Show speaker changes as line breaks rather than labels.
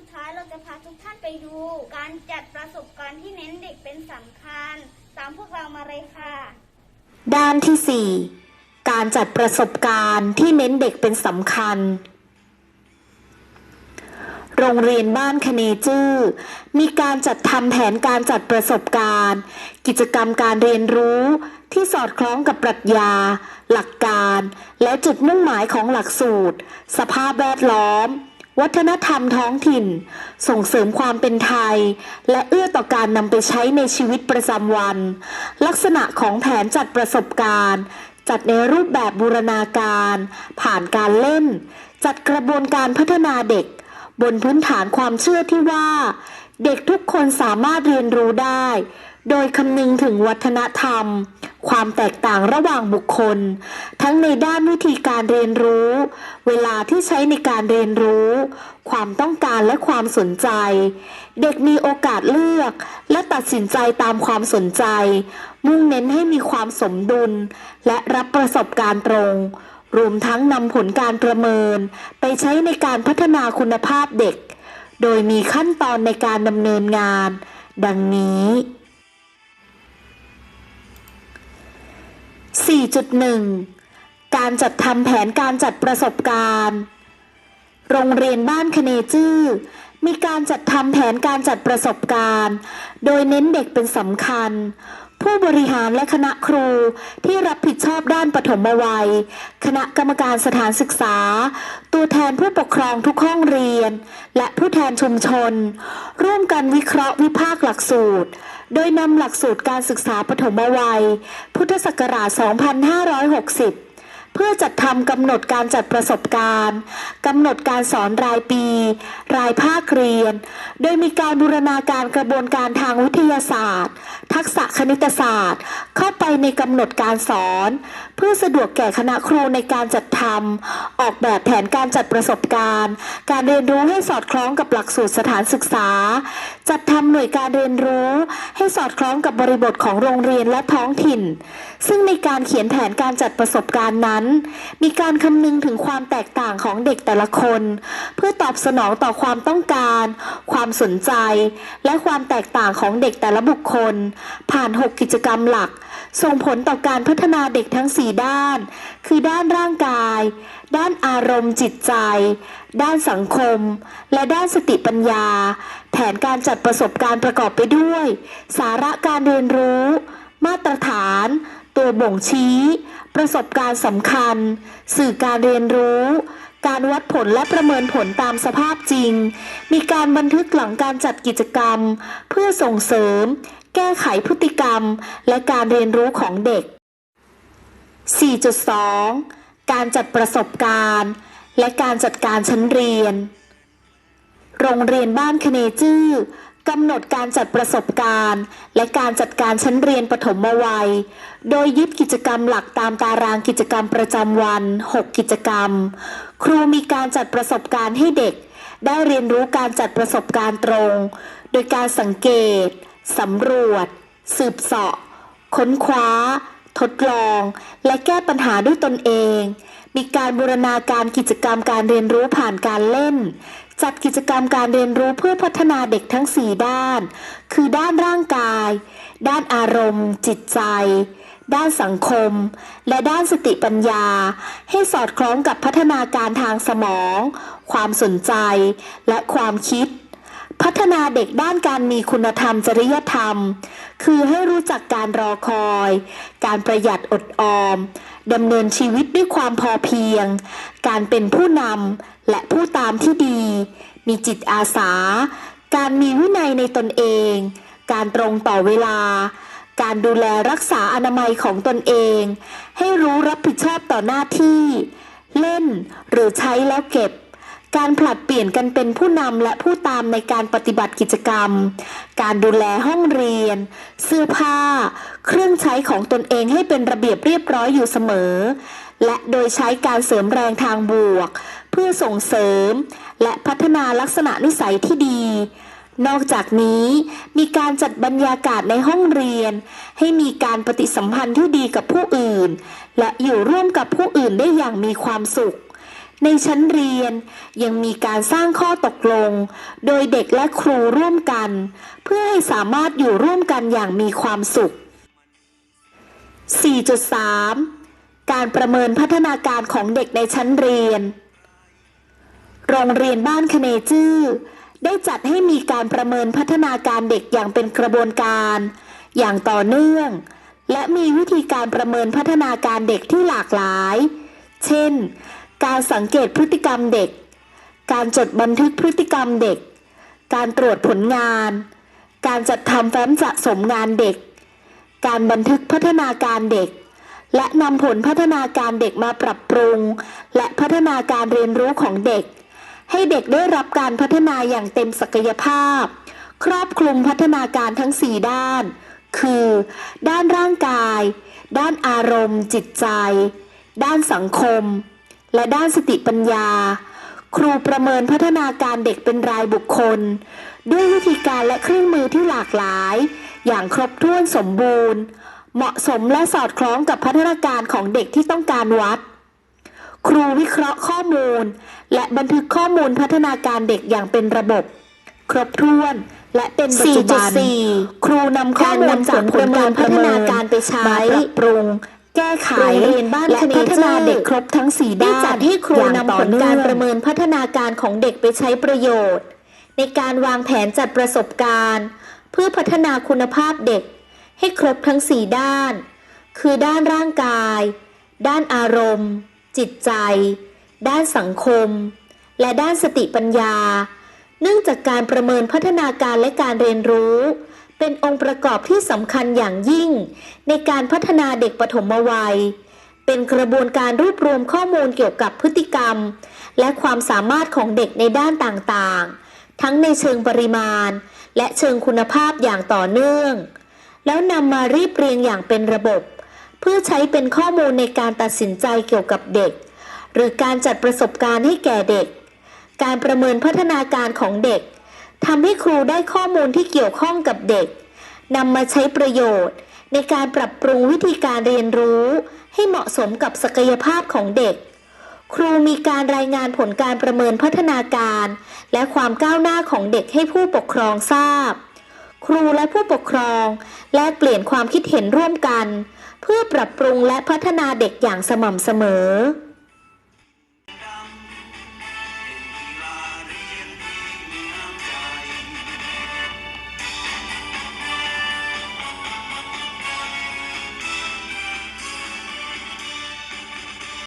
สุดท้ายเราจะพาทุกท่านไปดู การจัดประสบการณ์ที่เน้นเด็กเป็นสำคัญ ตามพวกเรามาเลยค่ะ
ด้านที่ 4 การจัดประสบการณ์ที่เน้นเด็กเป็นสำคัญ โรงเรียนบ้านคเนจื้อมีการจัดทำแผนการจัดประสบการณ์ กิจกรรมการเรียนรู้ที่สอดคล้องกับปรัชญา หลักการ และจุดมุ่งหมายของหลักสูตร สภาพแวดล้อม วัฒนธรรมท้องถิ่น ส่งเสริมความเป็นไทย และเอื้อต่อการนำไปใช้ในชีวิตประจำวัน ลักษณะของแผนจัดประสบการณ์ จัดในรูปแบบบูรณาการ ผ่านการเล่น จัดกระบวนการพัฒนาเด็ก บนพื้นฐานความเชื่อที่ว่า เด็กทุกคนสามารถเรียนรู้ได้ โดยคำนึงถึงวัฒนธรรม ความแตกต่างระหว่างบุคคล ทั้งในด้านวิธีการเรียนรู้ เวลาที่ใช้ในการเรียนรู้ ความต้องการและความสนใจ เด็กมีโอกาสเลือกและตัดสินใจตามความสนใจ มุ่งเน้นให้มีความสมดุล และรับประสบการณ์ตรง รวมทั้งนำผลการประเมิน ไปใช้ในการพัฒนาคุณภาพเด็ก โดยมีขั้นตอนในการดำเนินงาน ดังนี้ 4.1 การจัดทำแผนการจัดประสบการณ์ โรงเรียนบ้านคเนจื้อมีการจัดทำแผนการจัดประสบการณ์ โดยเน้นเด็กเป็นสำคัญ ผู้บริหารและคณะครูที่รับผิดชอบด้านปฐมวัย คณะกรรมการสถานศึกษา ตัวแทนผู้ปกครองทุกห้องเรียน และผู้แทนชุมชน ร่วมกันวิเคราะห์วิพากษ์หลักสูตร โดยนำหลักสูตรการศึกษาปฐมวัย พุทธศักราช 2560 เพื่อจัดทำกำหนดการจัดประสบการณ์กำหนดการสอนรายปี รายภาคเรียน โดยมีการบูรณาการกระบวนการทางวิทยาศาสตร์ ทักษะคณิตศาสตร์ เข้าไปในกำหนดการสอน เพื่อสะดวกแก่คณะครูในการจัดทำออกแบบแผนการจัดประสบการณ์ การเรียนรู้ให้สอดคล้องกับหลักสูตรสถานศึกษา จัดทำหน่วยการเรียนรู้ให้สอดคล้องกับบริบทของโรงเรียนและท้องถิ่น ซึ่งในการเขียนแผนการจัดประสบการณ์นั้นมีการคำนึงถึงความแตกต่างของเด็กแต่ละคน เพื่อตอบสนองต่อความต้องการ ความสนใจ และความแตกต่างของเด็กแต่ละบุคคล ผ่าน 6 กิจกรรมหลัก ส่งผลต่อการพัฒนาเด็กทั้ง 4 ด้าน คือด้านร่างกาย ด้านอารมณ์จิตใจ ด้านสังคม และด้านสติปัญญา แผนการจัดประสบการณ์ประกอบไปด้วย สาระการเรียนรู้ มาตรฐาน ตัวบ่งชี้ ประสบการณ์สำคัญ สื่อการเรียนรู้ การวัดผลและประเมินผลตามสภาพจริง มีการบันทึกหลังการจัดกิจกรรม เพื่อส่งเสริม แก้ไขพฤติกรรม และการเรียนรู้ของเด็ก 4.2 การจัดประสบการณ์ และการจัดการชั้นเรียน โรงเรียนบ้านคเนจื้อ กำหนดการจัดประสบการณ์ และการจัดการชั้นเรียนปฐมวัย โดยยึดกิจกรรมหลักตามตารางกิจกรรมประจำวัน 6 กิจกรรม ครูมีการจัดประสบการณ์ให้เด็ก ได้เรียนรู้การจัดประสบการณ์ตรง โดยการสังเกต สำรวจ สืบเสาะ ค้นคว้า ทดลอง และแก้ปัญหาด้วยตนเอง มีการบูรณาการกิจกรรมการเรียนรู้ผ่านการเล่น จัดกิจกรรมการเรียนรู้เพื่อพัฒนาเด็กทั้ง 4 ด้าน คือด้านร่างกาย ด้านอารมณ์ จิตใจ ด้านสังคม และด้านสติปัญญา ให้สอดคล้องกับพัฒนาการทางสมอง ความสนใจ และความคิด พัฒนาเด็กด้านการมีคุณธรรมจริยธรรม คือให้รู้จักการรอคอย การประหยัดอดออม ดำเนินชีวิตด้วยความพอเพียง การเป็นผู้นำและผู้ตามที่ดี มีจิตอาสา การมีวินัยในตนเอง การตรงต่อเวลา การดูแลรักษาอนามัยของตนเอง ให้รู้รับผิดชอบต่อหน้าที่ เล่นหรือใช้แล้วเก็บ การผลัดเปลี่ยนกันเป็นผู้นำและผู้ตามในการปฏิบัติกิจกรรม การดูแลห้องเรียน เสื้อผ้า เครื่องใช้ของตนเองให้เป็นระเบียบเรียบร้อยอยู่เสมอ และโดยใช้การเสริมแรงทางบวก เพื่อส่งเสริม และพัฒนาลักษณะนิสัยที่ดี นอกจากนี้มีการจัดบรรยากาศในห้องเรียน ให้มีการปฏิสัมพันธ์ที่ดีกับผู้อื่น และอยู่ร่วมกับผู้อื่นได้อย่างมีความสุข ในชั้นเรียนยังมีการสร้างข้อตกลง โดยเด็กและครูร่วมกัน เพื่อให้สามารถอยู่ร่วมกันอย่างมีความสุข 4.3 การประเมินพัฒนาการของเด็กในชั้นเรียน โรงเรียนบ้านคเนจื้อได้จัดให้มีการประเมินพัฒนาการเด็กอย่างเป็นกระบวนการ อย่างต่อเนื่อง และมีวิธีการประเมินพัฒนาการเด็กที่หลากหลาย เช่น การสังเกตพฤติกรรมเด็ก การจดบันทึกพฤติกรรมเด็ก การตรวจผลงาน การจัดทำแฟ้มสะสมงานเด็ก การบันทึกพัฒนาการเด็ก และนำผลพัฒนาการเด็กมาปรับปรุง และพัฒนาการเรียนรู้ของเด็ก ให้เด็กได้รับการพัฒนาอย่างเต็มศักยภาพ ครอบคลุมพัฒนาการทั้ง 4 ด้าน คือ ด้านร่างกาย ด้านอารมณ์ จิตใจ ด้านสังคม และด้านสติปัญญา ครูประเมินพัฒนาการเด็กเป็นรายบุคคล ด้วยวิธีการและเครื่องมือที่หลากหลาย อย่างครบถ้วนสมบูรณ์ เหมาะสมและสอดคล้องกับพัฒนาการของเด็กที่ต้องการวัด ครูวิเคราะห์ข้อมูล และบันทึกข้อมูลพัฒนาการเด็กอย่างเป็นระบบ ครบถ้วนและเป็นปัจจุบัน
4.4
ครูนำข้อมูลจากผลการพัฒนาการไปใช้
มาปรับ
ปรุง แก้ไข
โรงเรียนบ้าน
และ
คเน
พัฒนา
จื้อ
เด็กครบทั้งสี่
ได้
ด้าน
จัดให้ครู
อย่าง
นำ
ต่อ
ผลการ
นื่อง
ประเมินพัฒนาการของเด็กไปใช้ประโยชน์ ในการวางแผนจัดประสบการณ์ เพื่อพัฒนาคุณภาพเด็ก ให้ครบทั้ง4ด้าน คือด้านร่างกาย ด้านอารมณ์ จิตใจ ด้านสังคม และด้านสติปัญญา เนื่องจากการประเมินพัฒนาการและการเรียนรู้ เป็นองค์ประกอบที่สำคัญอย่างยิ่ง ในการพัฒนาเด็กปฐมวัย เป็นกระบวนการรวบรวมข้อมูลเกี่ยวกับพฤติกรรม และความสามารถของเด็กในด้านต่างๆ ทั้งในเชิงปริมาณ และเชิงคุณภาพอย่างต่อเนื่อง แล้วนำมารีบเรียงอย่างเป็นระบบ เพื่อใช้เป็นข้อมูลในการตัดสินใจเกี่ยวกับเด็ก หรือการจัดประสบการณ์ให้แก่เด็ก การประเมินพัฒนาการของเด็ก ทำให้ครูได้ข้อมูลที่เกี่ยวข้องกับเด็กนำมาใช้ประโยชน์ ในการปรับปรุงวิธีการเรียนรู้ ให้เหมาะสมกับศักยภาพของเด็ก ครูมีการรายงานผลการประเมินพัฒนาการ และความก้าวหน้าของเด็กให้ผู้ปกครองทราบ ครูและผู้ปกครอง แลกเปลี่ยนความคิดเห็นร่วมกัน เพื่อปรับปรุงและพัฒนาเด็กอย่างสม่ำเสมอ